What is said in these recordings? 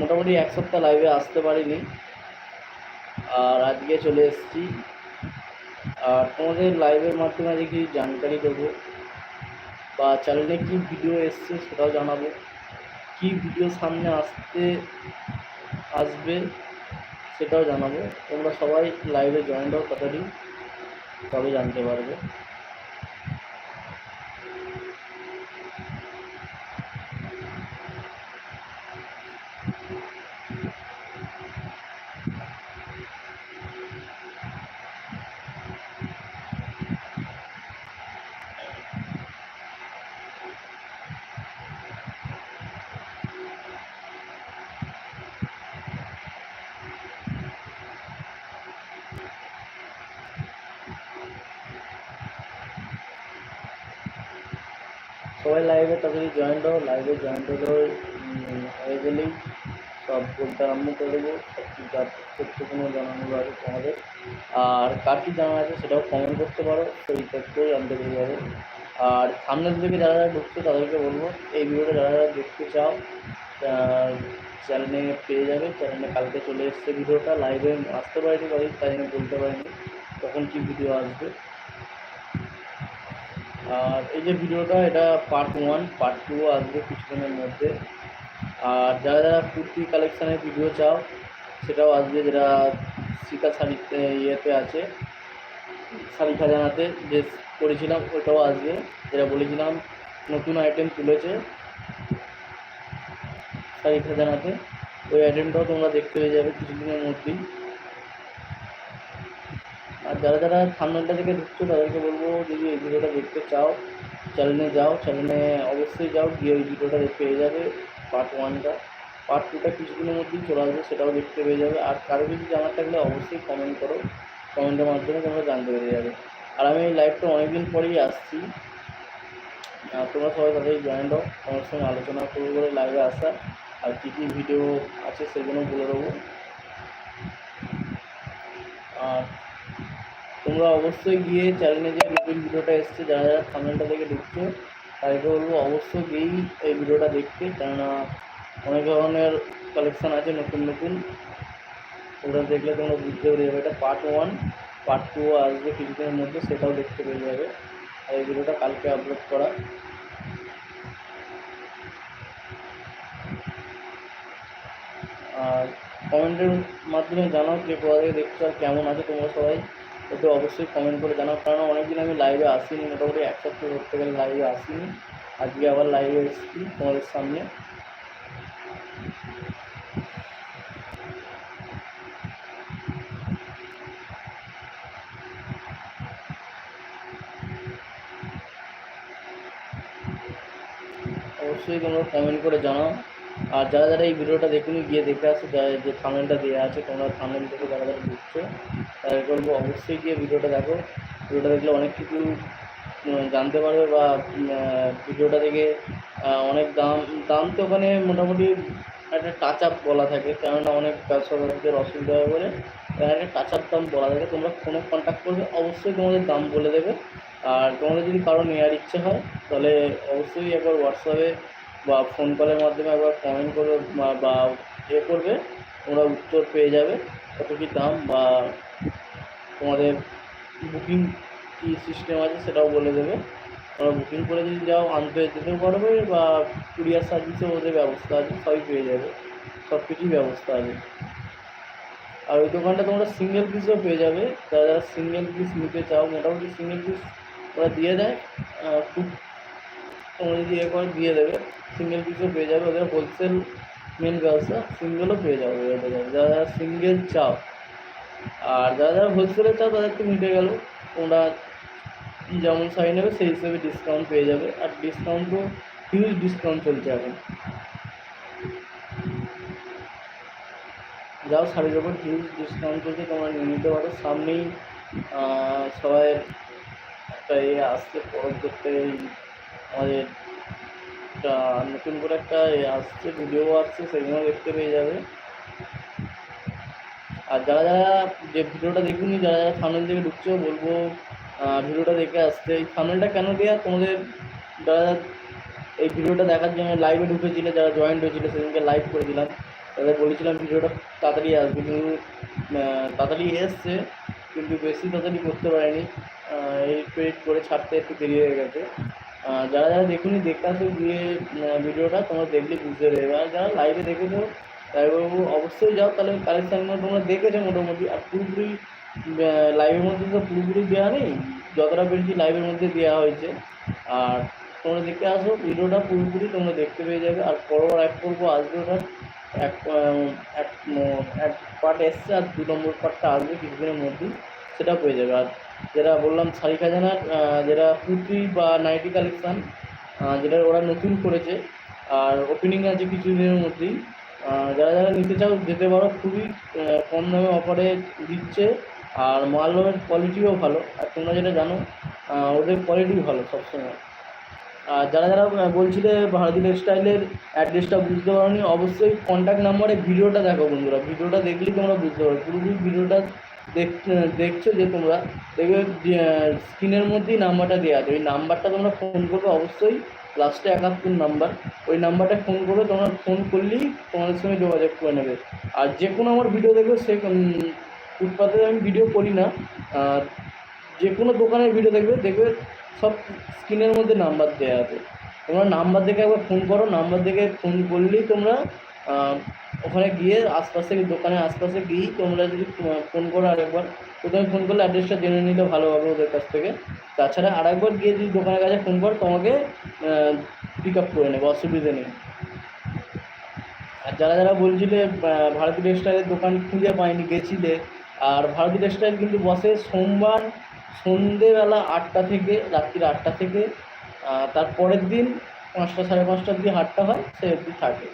মোটামুটি এক সপ্তাহ লাইভে আসতে পারিনি। আর আজকে চলে এসেছি। আর তোমাদের লাইভের মাধ্যমে আজকে কিছু জানকারি দেবো বা চ্যানেলে কী ভিডিও এসছে সেটাও জানাব। কী ভিডিও সামনে আসতে আসবে সেটাও জানাব। তোমরা সবাই লাইভে জয়েন হও তাড়াতাড়ি তবে জানতে পারবে। সবাই লাইভে তাড়াতাড়ি জয়েন্ট হও লাইভে জয়েন্ট হলে হয়ে গেলেই সব বলতে আরম্ভ করে দেবো। যার তথ্যগুলো জানানো আছে তোমাদের। আর কার কী জানা আছে সেটাও কমেন্ট করতে পারো, সেই তথ্যই জানতে পেরে যাবে। আর সামনের দিকে যারা যারা ঢুকছে, তাদেরকে বলব, এই ভিডিওটা যারা যারা দেখতে চাও চ্যানেলে পেয়ে যাবে। চ্যানেলে কালকে চলে এসছে ভিডিওটা লাইভে আসতে পারিনি তাই জন্য বলতে পারিনি। তখন কি ভিডিও আসবে? আর এই যে ভিডিওটা, এটা পার্ট ওয়ান পার্ট টু আসবে কিছুদিনের মধ্যে। আর যারা যারা কুর্তি কালেকশানের ভিডিও চাও, সেটাও আসবে যেটা সীতা শাড়িতে ইয়েতে আছে শাড়ি খাজানাতে যে করেছিলাম ওটাও আসবে। যেটা বলেছিলাম, নতুন আইটেম তুলেছে শাড়ি খাজানাতে ওই আইটেমটাও তোমরা দেখতে পেয়ে যাবে কিছুদিনের মধ্যেই। আর যারা যারা থামনেলটা থেকে ঢুকছো, তাদেরকে বলব যদি এই ভিডিওটা দেখতে চাও চ্যানেলে যাও চ্যানেলে অবশ্যই যাও, গিয়ে ওই ভিডিওটা পেয়ে যাবে পার্ট ওয়ানটা পার্ট টুটা কিছুদিনের মধ্যেই চলে আসবে, সেটাও দেখতে পেয়ে যাবে। আর কারও কিছু জানার থাকলে অবশ্যই কমেন্ট করো। কমেন্টের মাধ্যমে তোমরা জানতে পেরে যাবে। আর আমি এই লাইভটা অনেকদিন পরেই আসছি। তোমরা সবাই তাদের জয়েন হও তোমার সঙ্গে আলোচনা করব বলে লাইভে আসা। আর কী কী ভিডিও আছে সেগুলো বলে দেবো। আর তোমরা অবশ্যই গিয়ে চ্যানেলে যে নতুন ভিডিওটা এসছে, যারা যারা থামেলটা দেখে ঢুকছো তাদেরকে বলব অবশ্যই গিয়েই এই ভিডিওটা দেখতে। কেননা অনেক ধরনের কালেকশান আছে নতুন নতুন। ওটা দেখলে তোমরা বুঝতে পেরে যাবে। এটা পার্ট ওয়ান পার্ট টু আসবে কিছুদিনের মধ্যে, সেটাও দেখতে পেয়ে যাবে। আর এই ভিডিওটা কালকে আপলোড করা। আর কমেন্টের মাধ্যমে জানাও যে কোথা থেকে দেখছ আর কেমন আছে তোমরা সবাই। একটু অবশ্যই কমেন্ট করে জানাও। কারণ অনেকদিন আমি লাইভে আসিনি, মোটামুটি এক সপ্তাহ ধরতে গেলে লাইভে আসিনি। আজকে আবার লাইভে এসেছি তোমাদের সামনে। অবশ্যই তোমরা কমেন্ট করে জানাও। আর যারা যারা এই ভিডিওটা দেখুন, গিয়ে দেখে আসো, যে থামেলটা দেওয়া আছে, তোমরা থামেল থেকে যারা যারা ঢুকছো তাদের বলব অবশ্যই গিয়ে ভিডিওটা দেখো। ভিডিওটা দেখলে অনেক কিছু জানতে পারবে বা ভিডিওটা দেখে অনেক দাম দাম তো ওখানে মোটামুটি একটা টাচ আপ বলা থাকে, কেননা অনেক ব্যবসাদারদের অসুবিধা হয় বলে একটা টাচ আপ দাম বলা থাকে। তোমরা ফোনে কন্ট্যাক্ট করবে, অবশ্যই তোমাদের দাম বলে দেবে। আর তোমাদের যদি কারও নেওয়ার ইচ্ছে হয়, তাহলে অবশ্যই একবার হোয়াটসঅ্যাপে বা ফোন কলের মাধ্যমে একবার কমেন্ট করবে বা- ইয়ে করবে তোমরা উত্তর পেয়ে যাবে কত কী দাম বা তোমাদের বুকিং কী সিস্টেম আছে সেটাও বলে দেবে। তোমরা বুকিং করে যদি যাও, আনতে যেতেও পারবে বা কুরিয়ার সার্ভিসেও ওদের ব্যবস্থা আছে, সবই পেয়ে যাবে সব কিছুই ব্যবস্থা আছে। আর ওই দোকানটা তোমরা সিঙ্গেল পিসও পেয়ে যাবে, যারা সিঙ্গেল পিস নিতে চাও, মোটামুটি সিঙ্গেল পিস ওরা দিয়ে দেয় খুব তোমরা যদি এ করে দিয়ে দেবে। সিঙ্গেল পিসও পেয়ে যাবে, ওদের হোলসেল মেন ব্যবসা সিঙ্গেলও পেয়ে যাবে ওদের। যারা যারা সিঙ্গেল চাও, আর যারা যারা হোলসেলে চাও, তাদের তো মিটে গেল। তোমরা যেমন শাড়ি নেবে, সেই হিসেবে ডিসকাউন্ট পেয়ে যাবে। আর ডিসকাউন্টও হিউজ ডিসকাউন্ট চলছে এখন। যাও, শাড়ির ওপর হিউজ ডিসকাউন্ট চলছে, তোমরা নিয়ে নিতে পারো। সামনেই সবাই একটা এ আসছে পরব করতে আমাদের একটা নতুন করে একটা আসছে ভিডিও আসছে, সেগুলো দেখতে পেয়ে যাবে। আর যারা যারা যে ভিডিওটা দেখুনি, যারা যারা থামেল থেকে ঢুকছো, বলব ভিডিওটা দেখে আসতে। এই থামেলটা কেন দেওয়া তোমাদের যারা এই ভিডিওটা দেখার জন্য লাইভে ঢুকেছিল, যারা জয়েন্ট হয়েছিল, সেদিনকে লাইভ করে দিলাম। তাদের বলেছিলাম ভিডিওটা তাড়াতাড়ি আসবে কিন্তু তাড়াতাড়ি এসছে, কিন্তু বেশি তাড়াতাড়ি করতে পারেনি। এডিট ফেডিট করে ছাড়তে একটু দেরি হয়ে গেছে। যারা যারা দেখুনি, দেখতে আসো গিয়ে ভিডিওটা, তোমরা দেখলে বুঝতে পারবে আর যারা লাইভে দেখেছ তাই বলব অবশ্যই যাও। তাহলে কালেকশানগুলো তোমরা দেখেছ মোটামুটি। আর পুরোপুরি লাইভের মধ্যে তো পুরোপুরি দেওয়া নেই, যতটা পেরেছি লাইভের মধ্যে দেওয়া হয়েছে। আর তোমরা দেখতে আসো, ভিডিওটা পুরোপুরি তোমরা দেখতে পেয়ে যাবে। আর পরপর এক করব আসবে ওটা। এক এক পার্ট এসছে, আর দু নম্বর পার্টটা আসবে কিছুদিনের মধ্যেই, সেটা পেয়ে যাবে। আর যেটা বললাম শাড়ি খাজানার যেটা কুর্তি বা নাইটি কালেকশান যেটা ওরা নতুন করেছে, আর ওপেনিং আছে কিছুদিনের মধ্যেই। যারা যারা নিতে চাও, যেতে পারো, খুবই কম দামে অফারে দিচ্ছে, আর মালের কোয়ালিটিও ভালো। আর তোমরা যেটা জানো ওদের কোয়ালিটিও ভালো সবসময়। আর যারা যারা বলছিলে ভারতী টেক্সটাইলের অ্যাড্রেসটা বুঝতে পারোনি, অবশ্যই কন্ট্যাক্ট নাম্বারে ভিডিওটা দেখো বন্ধুরা। ভিডিওটা দেখলেই তোমরা বুঝতে পারো পুরোপুরি ভিডিওটা দেখ দেখছ যে তোমরা? দেখবে স্ক্রিনের মধ্যেই নাম্বারটা দেওয়া আছে। ওই নাম্বারটা তোমরা ফোন করবে অবশ্যই। লাস্টে একাত্তর নাম্বার। ওই নাম্বারটা ফোন করবে, তোমরা ফোন করলেই তোমাদের সঙ্গে যোগাযোগ করে নেবে। আর যে কোনো আমার ভিডিও দেখবে, সে ফুটপাতে আমি ভিডিও করি না। যে কোনো দোকানের ভিডিও দেখবে দেখবে সব স্ক্রিনের মধ্যে নাম্বার দেওয়া আছে। তোমরা নাম্বার দেখে একবার ফোন করো। নাম্বার দেখে ফোন করলেই তোমরা ওখানে গিয়ে আশপাশে দোকানের আশপাশে গিয়েই তোমরা যদি ফোন করো আরেকবার, প্রথমে ফোন করলে অ্যাড্রেসটা জেনে নিলে ভালো হবে ওদের কাছ থেকে। তাছাড়া আরেকবার গিয়ে যদি দোকানের কাছে ফোন করো, তোমাকে পিক আপ করে নেবে, অসুবিধে নেই। আর যারা যারা বলছিলে ভারতী টেক্সটাইলের দোকান খুঁজে পাইনি, গেছিলে, আর ভারতী টেক্সটাইল কিন্তু বসে সোমবার সন্ধেবেলা আটটা থেকে, রাত্রির আটটা থেকে তার পরের দিন পাঁচটা সাড়ে পাঁচটার দিকে হাটটা হয় সে অবধি থাকে।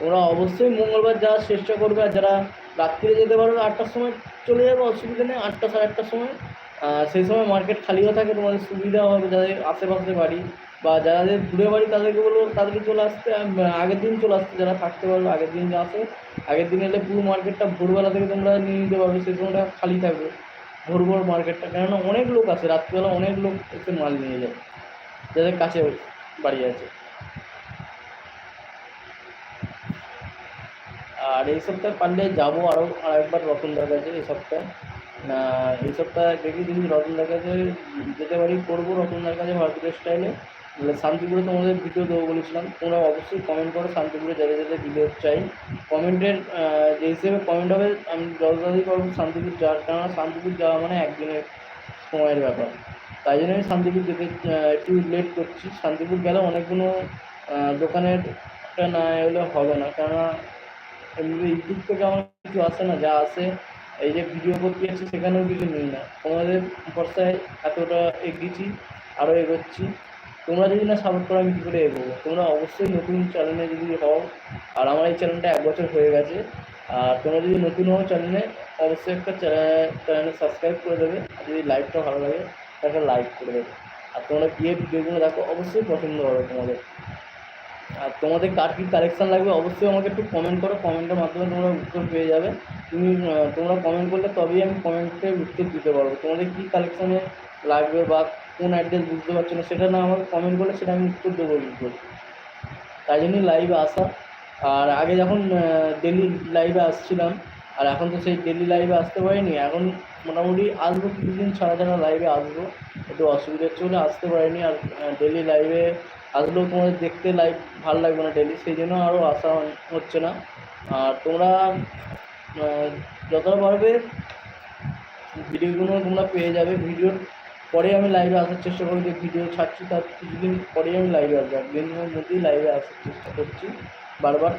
তোমরা অবশ্যই মঙ্গলবার যাওয়ার চেষ্টা করবে আর যারা রাত্রিরে যেতে পারবে আটটার সময় চলে যাবে, অসুবিধা নেই, আটটা সাড়ে আটটার সময়। সেই সময় মার্কেট খালিও থাকে, তোমাদের সুবিধা হবে যাদের আশেপাশে বাড়ি বা যাদের দূরে বাড়ি তাদেরকে বলব, তাদেরকে চলে আসতে আগের দিন চলে আসতে, যারা থাকতে পারবে, আগের দিন আসে আগের দিন এলে পুরো মার্কেটটা ভোরবেলা থেকে তোমরা নিয়ে নিতে পারবে, সেই সময়টা খালি থাকবে, ভোর ভোর মার্কেটটা কেননা অনেক লোক আসে, রাত্রিবেলা অনেক লোক এসে মাল নিয়ে যায়, যাদের কাছে বাড়ি আছে। আর এই সপ্তাহে পারলে যাব আরও আর একবার রতনদার কাছে এই সপ্তাহে। এই সপ্তাহে দেখি যদি রতনদার কাছে যেতে পারি, করব রতনদার কাছে ভারতীয় স্টাইলে শান্তিপুরে তোমাদের ভিডিও দেবো বলেছিলাম, তোমরা অবশ্যই কমেন্ট করো, শান্তিপুরে যাদের যাদের ভিডিও চাই। কমেন্টের যে হিসেবে কমেন্ট হবে, আমি যত তাড়াতাড়ি করব শান্তিপুর যাওয়ার, কেননা শান্তিপুর যাওয়া মানে একদিনের সময়ের ব্যাপার। তাই জন্য আমি শান্তিপুর যেতে একটু লেট করছি। শান্তিপুর গেলে অনেকগুলো দোকানের একটা না এলে হবে না। কেননা এমনি ইউটিউব থেকে আমার কিছু আসে না, যা আসে, এই যে ভিডিও করতে যাচ্ছি সেখানেও কিছু নেই না। তোমাদের ভরসায় এতটা এগিয়েছি আরও এগোচ্ছি। তোমরা যদি না সাপোর্ট করো, আমি কী করে এগোবো? তোমরা অবশ্যই নতুন চ্যানেলে যদি হও, আর আমার এই চ্যানেলটা এক বছর হয়ে গেছে, আর তোমরা যদি নতুন হও চ্যানেলে অবশ্যই একটা চ্যানেল সাবস্ক্রাইব করে দেবে, আর যদি লাইভটা ভালো লাগে, তাহলে লাইক করে দেবে। আর তোমরা গিয়ে ভিডিওগুলো দেখো, অবশ্যই পছন্দ হবে তোমাদের। আর তোমাদের কার কী কালেকশান লাগবে, অবশ্যই আমাকে একটু কমেন্ট করো কমেন্টের মাধ্যমে তোমরা উত্তর পেয়ে যাবে। তুমি তোমরা কমেন্ট করলে তবেই আমি কমেন্টের উত্তর দিতে পারব। তোমাদের কী কালেকশানে লাগবে বা কোন অ্যাড্রেস বুঝতে পারছ না, সেটা না আমাকে কমেন্ট করলে সেটা আমি উত্তর দেবো কী তাই জন্যই লাইভে আসা। আর আগে যখন ডেলি লাইভে আসছিলাম, আর এখন তো সেই ডেলি লাইভে আসতে পারিনি, এখন মোটামুটি আসব কিছুদিন ছাড়া ছাড়া লাইভে আসব। একটু অসুবিধা হচ্ছে বলে আসতে পারিনি, আর ডেলি লাইভে আসলেও তোমাদের দেখতে লাইভ ভালো লাগবে না ডেলি সেই জন্য আরও আসা হচ্ছে না। আর তোমরা যতটা পারবে, ভিডিওগুলো তোমরা পেয়ে যাবে। ভিডিওর পরে আমি লাইভে আসার চেষ্টা করব। যে ভিডিও ছাড়ছি তার কিছুদিন পরেই আমি লাইভে আসব। একদিনের মধ্যেই লাইভে আসার চেষ্টা করছি বারবার।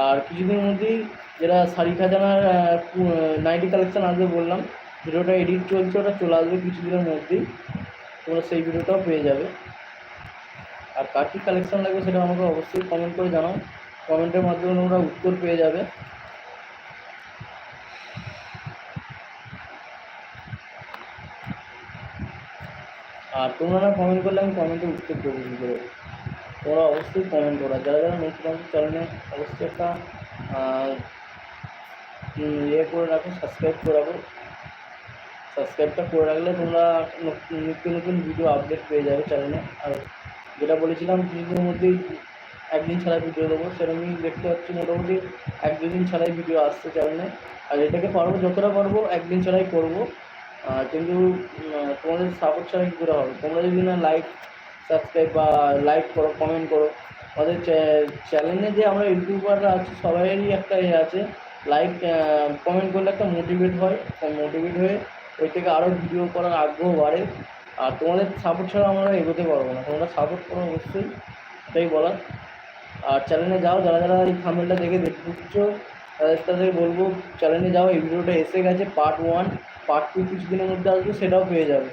আর কিছুদিনের মধ্যেই যেটা শাড়ি খাজানার নাইটি কালেকশান আসবে বললাম, ভিডিওটা এডিট চলছে, ওটা চলে আসবে কিছুদিনের মধ্যেই। তোমরা সেই ভিডিওটাও পেয়ে যাবে। আর কার কী কালেকশান লাগবে সেটা আমাকে অবশ্যই কমেন্ট করে জানাও। কমেন্টের মাধ্যমে তোমরা উত্তর পেয়ে যাবে। আর তোমরা না কমেন্ট করলে আমি কমেন্টে উত্তর দেবো কী করে? তোমরা অবশ্যই কমেন্ট করো। যারা যারা নতুন আছে চ্যানেলে অবশ্যই একটা ইয়ে করে রাখো সাবস্ক্রাইব করে রাখো। সাবস্ক্রাইবটা করে রাখলে তোমরা নিত্য নতুন ভিডিও আপডেট পেয়ে যাবে চ্যানেলে আর যেটা বলেছিলাম কিছুদিনের মধ্যেই একদিন ছাড়া ভিডিও দেবো, সেরকমই দেখতে পাচ্ছি মোটামুটি। এক দুদিন ছাড়াই ভিডিও আসছে চ্যানেলে আর এটাকে পারব, যতটা পারব একদিন ছাড়াই করব। কিন্তু তোমাদের সাপোর্ট ছাড়া কী করে হবে? তোমরা যদি না লাইক সাবস্ক্রাইব বা লাইক করো কমেন্ট করো, আমাদের চ্যানেলে যে আমরা ইউটিউবাররা আছি, সবাইয়েরই একটা ইয়ে আছে। লাইক কমেন্ট করলে একটা মোটিভেট হয়। মোটিভেট হয়ে ওই থেকে আরও ভিডিও করার আগ্রহ বাড়ে। আর তোমাদের সাপোর্ট ছাড়া আমরা এগোতে পারব না। তোমরা সাপোর্ট করো অবশ্যই, এটাই বলার। আর চ্যানেলে যাও, যারা যারা এই থামেলটা দেখে দেখছ তাদের তাদের বলব চ্যানেলে যাও, এই ভিডিওটা এসে গেছে পার্ট ওয়ান পার্ট টু কিছুদিনের মধ্যে আসবে, সেটাও পেয়ে যাবে।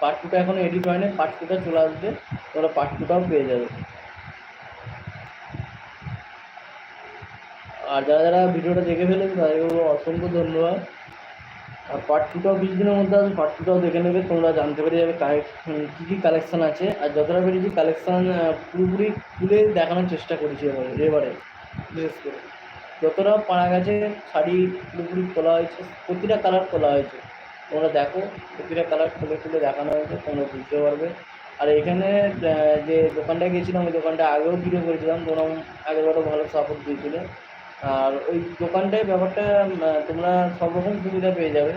পার্ট টুটা এখনও এডিট হয়নি পার্ট টুটা চলে আসবে, তোমরা পার্ট টুটাও পেয়ে যাবে। আর যারা যারা ভিডিওটা দেখে ফেলেছে, তাদেরকে অসংখ্য ধন্যবাদ। আর পার্ট টুটাও কিছুদিনের মধ্যে আসবে পার্ট টুটাও দেখে নেবে, তোমরা জানতে পেরে যাবে কী কী কালেকশান আছে। আর যতটা পেরেছি কালেকশান পুরোপুরি খুলে দেখানোর চেষ্টা করেছি এবারে এবারে, বিশেষ করে। যতটা পারা গেছে, শাড়ি পুরোপুরি খোলা হয়েছে, প্রতিটা কালার খোলা হয়েছে। তোমরা দেখো, প্রতিটা কালার খুলে খুলে দেখানো হয়েছে, তোমরা বুঝতে পারবে। আর এখানে যে দোকানটা গেছিলাম ওই দোকানটা আগেও ভিডিও করেছিলাম তোমরা আগেরবারও ভালো সাপোর্ট দিয়েছিলে। আর ওই দোকানটায় ব্যাপারটা তোমরা সব রকম সুবিধা পেয়ে যাবে।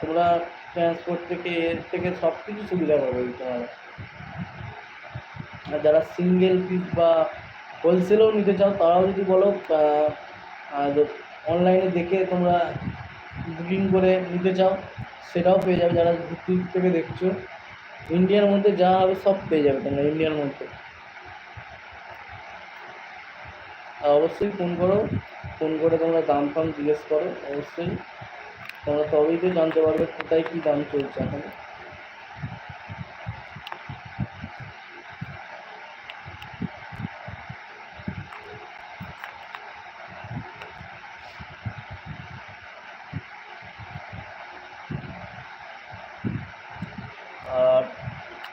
তোমরা ট্রান্সপোর্ট থেকে, এর থেকে সব কিছু সুবিধা পাবে তোমরা। আর যারা সিঙ্গেল পিস বা হোলসেলেও নিতে চাও, তারাও যদি বলো অনলাইনে দেখে তোমরা বুকিং করে নিতে চাও, সেটাও পেয়ে যাবে। যারা দূর থেকে দেখছ ইন্ডিয়ার মধ্যে যা হবে সব পেয়ে যাবে তোমরা ইন্ডিয়ার মধ্যে আর অবশ্যই ফোন করো। ফোন করে তোমরা দাম ফাম জিজ্ঞেস করো, অবশ্যই। তোমরা তবেই তো জানতে পারবে কোথায় কী দাম চলছে এখন। আর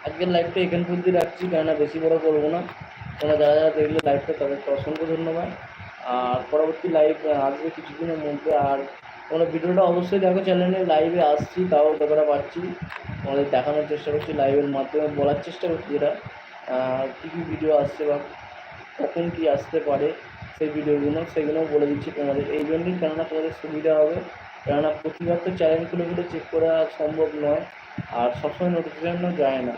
আজকের লাইভটা এখান পর্যন্ত রাখছি, কেননা বেশি বড় করব না। তোমরা যারা যারা দেখলে লাইভটা তাদেরকে অসংখ্য ধন্যবাদ। আর পরবর্তী লাইভ আসবে কিছুদিনের মধ্যে। আর তোমরা ভিডিওটা অবশ্যই দেখো চ্যানেলে লাইভে আসছি, তাও কতটা পাচ্ছি তোমাদের দেখানোর চেষ্টা করছি লাইভের মাধ্যমে বলার চেষ্টা করছি যেটা কী কী ভিডিও আসছে বা কখন কী আসতে পারে সেই ভিডিওগুলো সেগুলোও বলে দিচ্ছি তোমাদের। এই জন্যই কেননা তোমাদের সুবিধা হবে। কেননা প্রতিবার তো চ্যানেল খুলে চেক করা সম্ভব নয়। আর সবসময় নোটিফিকেশনও যায় না।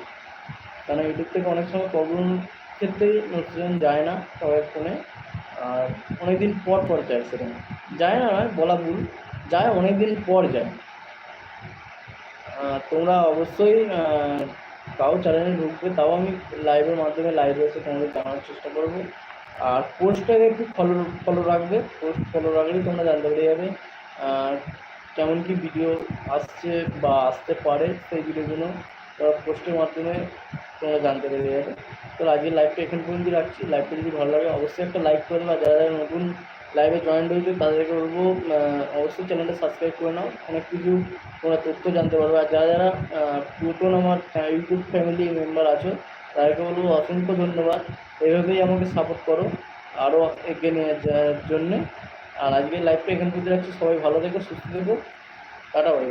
কারণ ইউটিউব থেকে অনেক সময় প্রবলেম ক্ষেত্রেই নোটিফিকেশন যায় না সবার ফোনে আর অনেক দিন পর পর যায় সেরকম যায় না নয়, বলা ভুল। যায় অনেক দিন পর যায়। তোমরা অবশ্যই তাও চ্যানেলে ঢুকবে, তাও আমি লাইভের মাধ্যমে লাইভে এসে তোমাদের জানানোর চেষ্টা করব। আর পোস্টটাকে একটু ফলো ফলো রাখবে। পোস্ট ফলো রাখলেই তোমরা জানতে পেরে যাবে কেমন কি ভিডিও আসছে বা আসতে পারে সেই ভিডিওগুলো পোস্টের মাধ্যমে তোমরা জানতে পেরে যাবে। তো আজকের লাইভটা এখান পর্যন্ত রাখছি। লাইভটা যদি ভালো লাগে, অবশ্যই একটা লাইক করে নাও যারা যারা নতুন লাইভে জয়েন হয়েছে তাদেরকে বলব অবশ্যই চ্যানেলটা সাবস্ক্রাইব করে নাও। অনেক কিছু তোমরা তথ্য জানতে পারবে। আর যারা যারা নতুন আমার ইউটিউব ফ্যামিলি মেম্বার আছো, তাদেরকে বলব অসংখ্য ধন্যবাদ। এভাবেই আমাকে সাপোর্ট করো আরও এগিয়ে নিয়ে যাওয়ার জন্যে। আর আজকের লাইভটা এখান পর্যন্ত রাখছি। সবাই ভালো থেকো, সুস্থ থেকো। Tata bye